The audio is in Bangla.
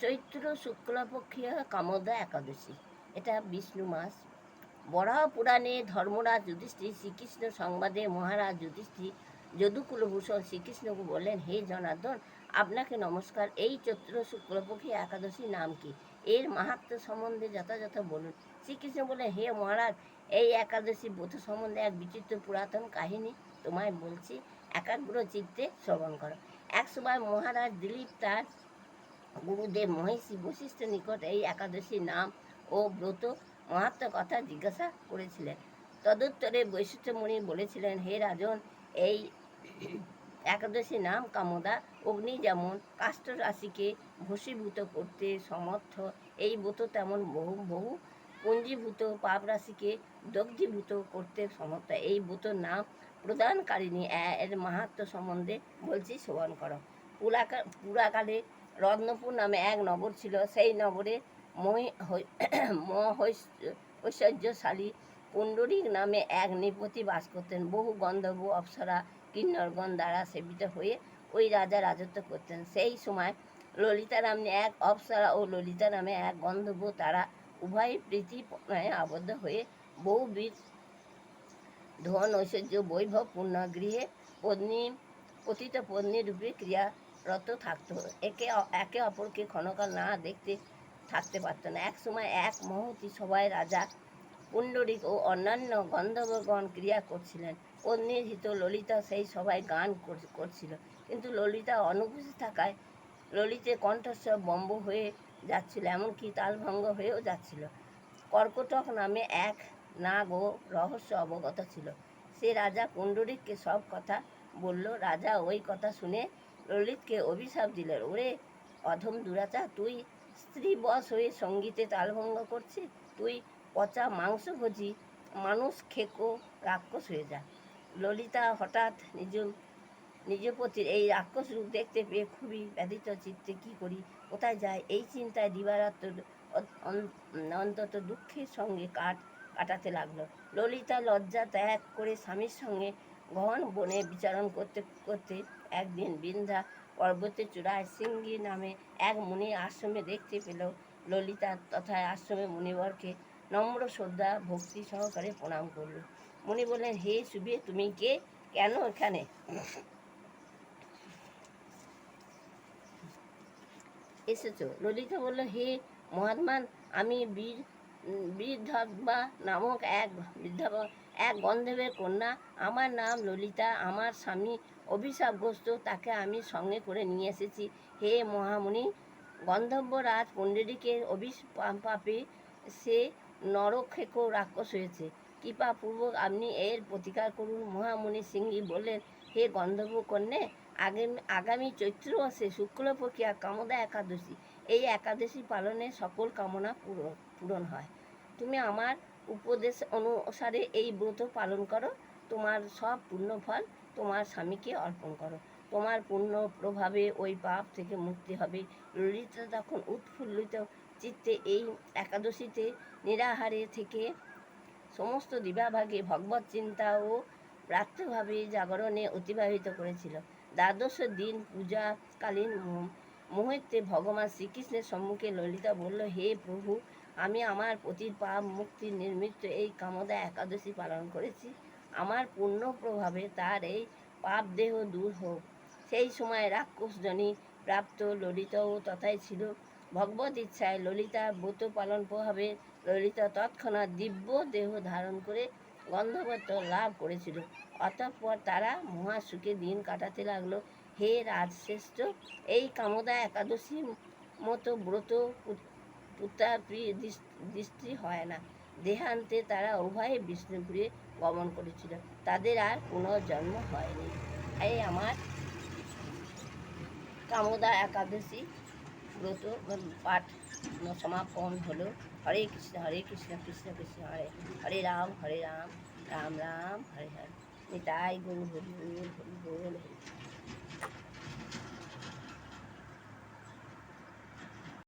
চৈত্র শুক্লপক্ষীয় কামদা একাদশী। এটা বিষ্ণু মাস। বরাহ পুরাণে ধর্মরাজ যুধিষ্ঠির শ্রীকৃষ্ণ সংবাদে মহারাজ যুধিষ্ঠির যদুকুলভূষণ শ্রীকৃষ্ণকে বললেন, হে জনার্দন, আপনাকে নমস্কার। এই চৈত্র শুক্লপক্ষী একাদশী নাম কি? এর মাহাত্ম সম্বন্ধে যথাযথ বলুন। শ্রীকৃষ্ণ বললেন, হে মহারাজ, এই একাদশী ব্রত সম্বন্ধে এক বিচিত্র পুরাতন কাহিনী তোমায় বলছি। একাগ্র চিত্তে শ্রবণ করো। এক সময় মহারাজ দিলীপ তার গুরুদেব মহিষী বশিষ্ঠ নিকট এই একাদশীর নাম ও ব্রত মাহাত্ম কথা জিজ্ঞাসা করেছিলেন। তদুত্তরে বৈশিষ্ট্য মুনি বলেছিলেন, হে রাজন, এই একাদশী নাম কামদা। অগ্নি যেমন কাষ্ঠ রাশিকে ভসীভূত করতে সমর্থ, এই ব্রত তেমন বহু বহু পুঞ্জীভূত, পাপ রাশিকে দগ্ধীভূত করতে সমর্থ। এই ব্রতর নাম প্রদানকারিণী, এর মাহাত্ম সম্বন্ধে বলছি, শ্রবণ করো। পুরাকা, পুরাকালে রত্নপুর নামে এক নগর ছিল। সেই নগরে মহৈস- ঐশ্বর্যশালী পুণ্ডরিক নামে এক নৃপতি বাস করতেন। বহু গন্ধর্ব অপ্সরা কিন্নরগণ দ্বারা সেবিত হয়ে ওই রাজা রাজত্ব করতেন। সেই সময় ললিতা নামে এক অপ্সরা ও ললিতা নামে এক গন্ধর্ব তারা উভয় প্রীতি আবদ্ধ হয়ে বহুবিধ ধন ঐশ্বর্য বৈভব পূর্ণ গৃহে পত্নী পতিত পত্নী রূপে ক্রিয়ারত থাকত। একে একে অপরকে ক্ষণকাল না দেখতে থাকতে পারত না। এক সময় এক মহতি সবাই রাজা, পুণ্ডরিক ও অন্যান্য গন্ধর্বগণ ক্রিয়া করছিলেন। পত্নীর হিত ললিতা সেই সবাই গান কর- করছিল। কিন্তু ললিতা অনুপস্থিত থাকায় ললিতের কণ্ঠস্বর বম্ব হয়ে যাচ্ছিল, এমনকি তালভঙ্গ হয়েও যাচ্ছিল। কর্কটক নামে এক নাগ ও রহস্য অবগত ছিল। সে রাজা পুণ্ডরিককে সব কথা বলল। রাজা ওই কথা শুনে ললিতকে অভিশাপ দিলেন। ওরে, অধম দুরাচা, তুই স্ত্রী বশ হয়ে সঙ্গীতে তালভঙ্গ করছিস? তুই পচা মাংসভোজী মানুষ খেকো, রাক্ষস হয়ে যা। ললিতা হঠাৎ নিজ নিজ পতির এই রাক্ষস রূপ দেখতে পেয়ে খুবই ব্যথিত চিত্তে, কি করি? কোথায় যায় এই চিন্তায় দিবারাত্র অন্তত দুঃখের সঙ্গে কাট, কাটাতে লাগল। ললিতা লজ্জা ত্যাগ করে স্বামীর সঙ্গে ঘন বনে বিচারণ করতে করতে একদিন বিন্ধ্যা পর্বতের চূড়ায় সিঙ্গি নামে এক মুনি আশ্রমে দেখতে পেল। ললিতা তথা আশ্রমে মুনিবরকে নম্র শ্রদ্ধা, ভক্তি সহকারে প্রণাম করল। মুনি বললেন, হে সুবে তুমি কে? কেন এখানে? এসেছ। ললিতা বলল, হে মহাত্মান, আমি বীর বীরধর্মা নামক এক বৃদ্ধা এক গন্ধবের কন্যা। আমার নাম ললিতা, আমার স্বামী অভিশাপগ্রস্ত, তাকে আমি সঙ্গে করে নিয়ে এসেছি। হে মহামুনি গন্ধর্বরাজ পণ্ডিতিকের অভিশাপে সে নরক্ষেক রাক্ষস হয়েছে। কৃপাপূর্বক আপনি এর প্রতিকার করুন। মহামণি সিংহী বললেন, হে গন্ধর্ব কন্যে আগামী আগামী চৈত্র মাসে শুক্লপক্ষিয়া কামদা একাদশী। এই একাদশী পালনে সকল কামনা পূরণ পূরণ হয়। তুমি আমার উপদেশ অনুসারে এই ব্রত পালন করো। তোমার সব পুণ্যফল তোমার স্বামীকে অর্পণ করো। তোমার পুণ্য প্রভাবে ওই পাপ থেকে মুক্তি হবে। ললিতা তখন উৎফুল্লিত চিত্তে এই একাদশীতে নিরাহারে থেকে সমস্ত দিবাভাগে ভগবত চিন্তা ও রাত্রভাবে জাগরণে অতিবাহিত করেছিল। দ্বাদশ দিন পূজাকালীন মুহূর্তে ভগবান শ্রীকৃষ্ণের সম্মুখে ললিতা বলল, হে প্রভু, আমি আমার পতির পাপ মুক্তির নির্মিত এই কামদা একাদশী পালন করেছি। আমার পূর্ণ প্রভাবে তার এই পাপ দেহ দূর হোক। সেই সময় রাক্ষসজনী প্রাপ্ত ললিতাও তথায় ছিল। ভগবত ইচ্ছায় ললিতা ব্রত পালন প্রভাবে ললিতা তৎক্ষণাৎ দিব্য দেহ ধারণ করে গন্ধবত্ব লাভ করেছিল। অতঃপর তারা মহাসুখে দিন কাটাতে লাগল। হে রাজশ্রেষ্ঠ, এই কামদা একাদশী মতো ব্রত দৃষ্টি হয় না। দেহান্তে তারা উভয়ে বিষ্ণুপুরে গমন করেছিল। তাদের আর পুনর্জন্ম হয়নি। এই আমার কামদা একাদশী ব্রত পাঠ সমাপন হলো। হরে কৃষ্ণ হরে কৃষ্ণ কৃষ্ণ কৃষ্ণ, হরে হরে রাম হরে রাম রাম রাম, হরে হরে। নিতাই গৌর হরি হরি বল হরি।